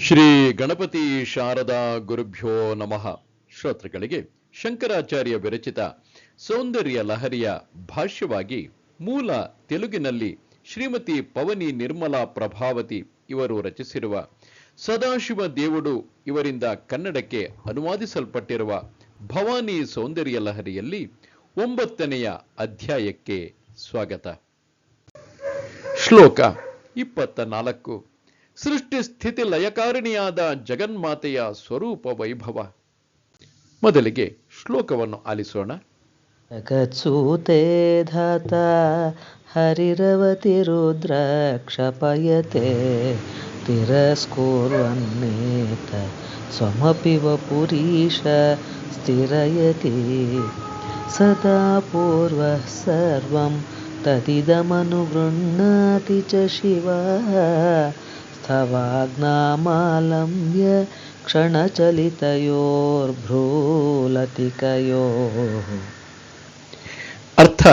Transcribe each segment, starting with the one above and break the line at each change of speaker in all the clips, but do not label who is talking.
ಶ್ರೀ ಗಣಪತಿ ಶಾರದಾ ಗುರುಭ್ಯೋ ನಮಃ. ಶ್ರೋತೃಗಳಿಗೆ ಶಂಕರಾಚಾರ್ಯ ವಿರಚಿತ ಸೌಂದರ್ಯ ಲಹರಿಯ ಭಾಷ್ಯವಾಗಿ ಮೂಲ ತೆಲುಗಿನಲ್ಲಿ ಶ್ರೀಮತಿ ಪವನಿ ನಿರ್ಮಲಾ ಪ್ರಭಾವತಿ ಇವರು ರಚಿಸಿರುವ ಸದಾಶಿವ ದೇವುಡು ಇವರಿಂದ ಕನ್ನಡಕ್ಕೆ ಅನುವಾದಿಸಲ್ಪಟ್ಟಿರುವ ಭವಾನಿ ಸೌಂದರ್ಯ ಲಹರಿಯಲ್ಲಿ ಒಂಬತ್ತನೆಯ ಅಧ್ಯಾಯಕ್ಕೆ ಸ್ವಾಗತ. ಶ್ಲೋಕ ಇಪ್ಪತ್ತ ನಾಲ್ಕು ಸೃಷ್ಟಿ ಸ್ಥಿತಿ ಲಯಕಾರಿಣಿಯಾದ ಜಗನ್ಮಾತೆಯ ಸ್ವರೂಪ ವೈಭವ. ಮೊದಲಿಗೆ ಶ್ಲೋಕವನ್ನು ಆಲಿಸೋಣ.
ಧಾತ, ಹರಿರವತಿ ರುದ್ರಕ್ಷಪಯತೆ ತಿರಸ್ಕೂರ್ವನ್ನೇತ ಸ್ವಮಪಿ ಪುರೀಶ, ಸ್ಥಿರಯತಿ. ಸದಾ ಪೂರ್ವ ಸರ್ವಂ ತದಿದಮನುಗೃಹ್ಣಾತಿ ಚ ಶಿವ. स्थवाग्नामालम्ब्य क्षणचलितयोर्भ्रूलतिकयोः
ಅರ್ಥ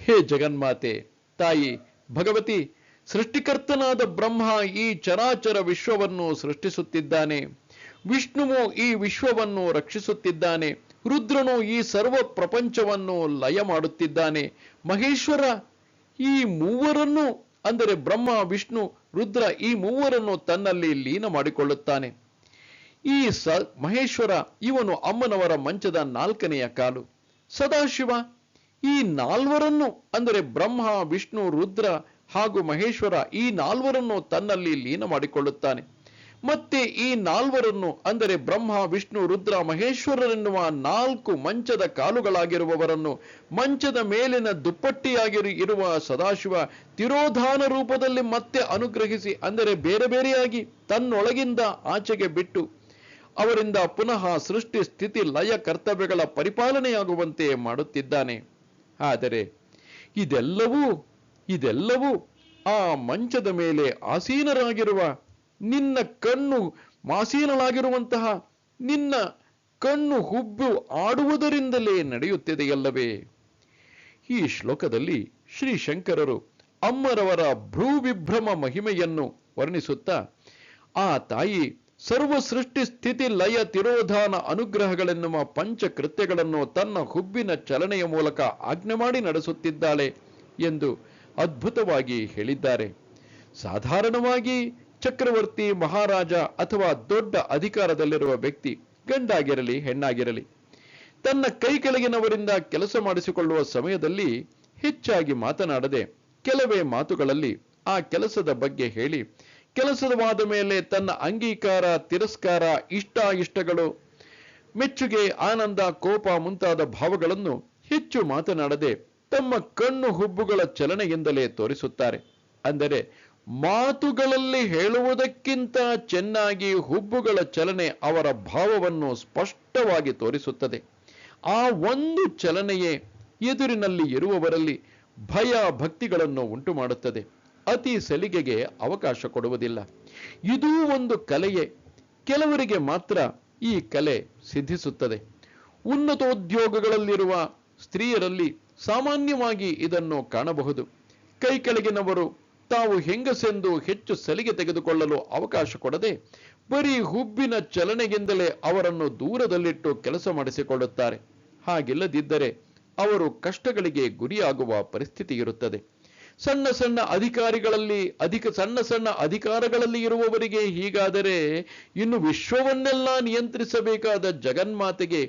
ಹೇ ಜಗನ್ಮಾತೆ ತಾಯಿ ಭಗವತಿ ಸೃಷ್ಟಿಕರ್ತನಾದ ಬ್ರಹ್ಮ ಈ ಚರಾಚರ ವಿಶ್ವವನ್ನು ಸೃಷ್ಟಿಸುತ್ತಿದ್ದಾನೆ ವಿಷ್ಣುವು ಈ ವಿಶ್ವವನ್ನು ರಕ್ಷಿಸುತ್ತಿದ್ದಾನೆ ರುದ್ರನು ಈ ಸರ್ವ ಪ್ರಪಂಚವನ್ನು ಲಯ ಮಾಡುತ್ತಿದ್ದಾನೆ ಮಹೇಶ್ವರ ಈ ಮೂವರನ್ನು ಅಂದರೆ ಬ್ರಹ್ಮ, ವಿಷ್ಣು, ರುದ್ರ ಈ ಮೂವರನ್ನು ತನ್ನಲ್ಲಿ ಲೀನ ಮಾಡಿಕೊಳ್ಳುತ್ತಾನೆ. ಈ ಸ ಮಹೇಶ್ವರ ಇವನು ಅಮ್ಮನವರ ಮಂಚದ ನಾಲ್ಕನೆಯ ಕಾಲು. ಸದಾಶಿವ, ಈ ನಾಲ್ವರನ್ನು ಅಂದರೆ ಬ್ರಹ್ಮ, ವಿಷ್ಣು, ರುದ್ರ ಹಾಗೂ ಮಹೇಶ್ವರ ಈ ನಾಲ್ವರನ್ನು ತನ್ನಲ್ಲಿ ಲೀನ ಮಾಡಿಕೊಳ್ಳುತ್ತಾನೆ. ಮತ್ತೆ ಈ ನಾಲ್ವರನ್ನು, ಅಂದರೆ ಬ್ರಹ್ಮ, ವಿಷ್ಣು, ರುದ್ರ, ಮಹೇಶ್ವರರೆನ್ನುವ ನಾಲ್ಕು ಮಂಚದ ಕಾಲುಗಳಾಗಿರುವವರನ್ನು, ಮಂಚದ ಮೇಲಿನ ದುಪ್ಪಟ್ಟಿಯಾಗಿ ಇರುವ ಸದಾಶಿವ ತಿರೋಧಾನ ರೂಪದಲ್ಲಿ ಮತ್ತೆ ಅನುಗ್ರಹಿಸಿ, ಅಂದರೆ ಬೇರೆ ಬೇರೆಯಾಗಿ ತನ್ನೊಳಗಿಂದ ಆಚೆಗೆ ಬಿಟ್ಟು, ಅವರಿಂದ ಪುನಃ ಸೃಷ್ಟಿ ಸ್ಥಿತಿ ಲಯ ಕರ್ತವ್ಯಗಳ ಪರಿಪಾಲನೆಯಾಗುವಂತೆ ಮಾಡುತ್ತಿದ್ದಾನೆ. ಆದರೆ ಇದೆಲ್ಲವೂ ಇದೆಲ್ಲವೂ ಆ ಮಂಚದ ಮೇಲೆ ಆಸೀನರಾಗಿರುವ ನಿನ್ನ ಕಣ್ಣು ಮಾಸೀನಳಾಗಿರುವಂತಹ ನಿನ್ನ ಕಣ್ಣು ಹುಬ್ಬು ಆಡುವುದರಿಂದಲೇ ನಡೆಯುತ್ತಿದೆಯಲ್ಲವೇ? ಈ ಶ್ಲೋಕದಲ್ಲಿ ಶ್ರೀ ಶಂಕರರು ಅಮ್ಮರವರ ಭ್ರೂವಿಭ್ರಮ ಮಹಿಮೆಯನ್ನು ವರ್ಣಿಸುತ್ತಾ, ಆ ತಾಯಿ ಸರ್ವ ಸೃಷ್ಟಿ ಸ್ಥಿತಿ ಲಯ ತಿರೋಧಾನ ಅನುಗ್ರಹಗಳೆನ್ನುವ ಪಂಚಕೃತ್ಯಗಳನ್ನು ತನ್ನ ಹುಬ್ಬಿನ ಚಲನೆಯ ಮೂಲಕ ಆಜ್ಞೆ ಮಾಡಿ ನಡೆಸುತ್ತಿದ್ದಾಳೆ ಎಂದು ಅದ್ಭುತವಾಗಿ ಹೇಳಿದ್ದಾರೆ. ಸಾಧಾರಣವಾಗಿ ಚಕ್ರವರ್ತಿ ಮಹಾರಾಜ ಅಥವಾ ದೊಡ್ಡ ಅಧಿಕಾರದಲ್ಲಿರುವ ವ್ಯಕ್ತಿ, ಗಂಡಾಗಿರಲಿ, ಹೆಣ್ಣಾಗಿರಲಿ, ತನ್ನ ಕೈ ಕೆಳಗಿನವರಿಂದ ಕೆಲಸ ಮಾಡಿಸಿಕೊಳ್ಳುವ ಸಮಯದಲ್ಲಿ ಹೆಚ್ಚಾಗಿ ಮಾತನಾಡದೆ ಕೆಲವೇ ಮಾತುಗಳಲ್ಲಿ ಆ ಕೆಲಸದ ಬಗ್ಗೆ ಹೇಳಿ ಕೆಲಸದವಾದ ಮೇಲೆ ತನ್ನ ಅಂಗೀಕಾರ, ತಿರಸ್ಕಾರ ಇಷ್ಟ ಇಷ್ಟಗಳು ಮೆಚ್ಚುಗೆ, ಆನಂದ, ಕೋಪ ಮುಂತಾದ ಭಾವಗಳನ್ನು ಹೆಚ್ಚು ಮಾತನಾಡದೆ ತಮ್ಮ ಕಣ್ಣು ಹುಬ್ಬುಗಳ ಚಲನೆಯಿಂದಲೇ ತೋರಿಸುತ್ತಾರೆ. ಅಂದರೆ ಮಾತುಗಳಲ್ಲಿ ಹೇಳುವುದಕ್ಕಿಂತ ಚೆನ್ನಾಗಿ ಹುಬ್ಬುಗಳ ಚಲನೆ ಅವರ ಭಾವವನ್ನು ಸ್ಪಷ್ಟವಾಗಿ ತೋರಿಸುತ್ತದೆ. ಆ ಒಂದು ಚಲನೆಯೇ ಎದುರಿನಲ್ಲಿ ಇರುವವರಲ್ಲಿ ಭಯ ಭಕ್ತಿಗಳನ್ನು ಉಂಟು ಮಾಡುತ್ತದೆ ಅತಿ ಸಲಿಗೆಗೆ ಅವಕಾಶ ಕೊಡುವುದಿಲ್ಲ. ಇದೂ ಒಂದು ಕಲೆಯೇ. ಕೆಲವರಿಗೆ ಮಾತ್ರ ಈ ಕಲೆ ಸಿದ್ಧಿಸುತ್ತದೆ. ಉನ್ನತೋದ್ಯೋಗಗಳಲ್ಲಿರುವ ಸ್ತ್ರೀಯರಲ್ಲಿ ಸಾಮಾನ್ಯವಾಗಿ ಇದನ್ನು ಕಾಣಬಹುದು. ಕೈ ಕೆಳಗಿನವರು ತಾವು ಹೆಂಗಸೆಂದು ಹೆಚ್ಚು ಸಲಿಗೆ ತೆಗೆದುಕೊಳ್ಳಲು ಅವಕಾಶ ಕೊಡದೆ ಬರೀ ಹುಬ್ಬಿನ ಚಲನೆಗಿಂದಲೇ ಅವರನ್ನು ದೂರದಲ್ಲಿಟ್ಟು ಕೆಲಸ ಮಾಡಿಸಿಕೊಳ್ಳುತ್ತಾರೆ. ಹಾಗಿಲ್ಲದಿದ್ದರೆ ಅವರು ಕಷ್ಟಗಳಿಗೆ ಗುರಿಯಾಗುವ ಪರಿಸ್ಥಿತಿ ಇರುತ್ತದೆ. ಸಣ್ಣ ಸಣ್ಣ ಅಧಿಕಾರಿಗಳಲ್ಲಿ, ಅಧಿಕ ಸಣ್ಣ ಸಣ್ಣ ಅಧಿಕಾರಗಳಲ್ಲಿ ಇರುವವರಿಗೆ ಹೀಗಾದರೆ ಇನ್ನು ವಿಶ್ವವನ್ನೆಲ್ಲ ನಿಯಂತ್ರಿಸಬೇಕಾದ ಜಗನ್ಮಾತೆಗೆ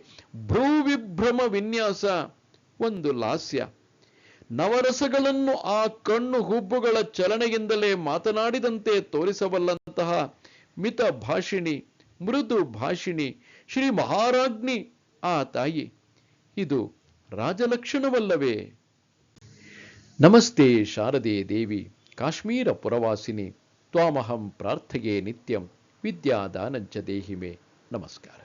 ಭ್ರೂವಿಭ್ರಮ ವಿನ್ಯಾಸ ಒಂದು ಲಾಸ್ಯ. ನವರಸಗಳನ್ನು ಆ ಕಣ್ಣು ಹುಬ್ಬುಗಳ ಚಲನೆಯಿಂದಲೇ ಮಾತನಾಡಿದಂತೆ ತೋರಿಸಬಲ್ಲಂತಹ ಮಿತ ಭಾಷಿಣಿ, ಮೃದು ಭಾಷಿಣಿ ಶ್ರೀ ಮಹಾರಾಜ್ಞಿ ಆ ತಾಯಿ. ಇದು ರಾಜಲಕ್ಷಣವಲ್ಲವೇ? ನಮಸ್ತೆ ಶಾರದೆ ದೇವಿ, ಕಾಶ್ಮೀರ ಪುರವಾಸಿನಿ, ತ್ವಾಮಹಂ ಪ್ರಾರ್ಥೆಯೇ ನಿತ್ಯಂ ವಿದ್ಯಾದಾನಂಚ ದೇಹಿಮೆ. ನಮಸ್ಕಾರ.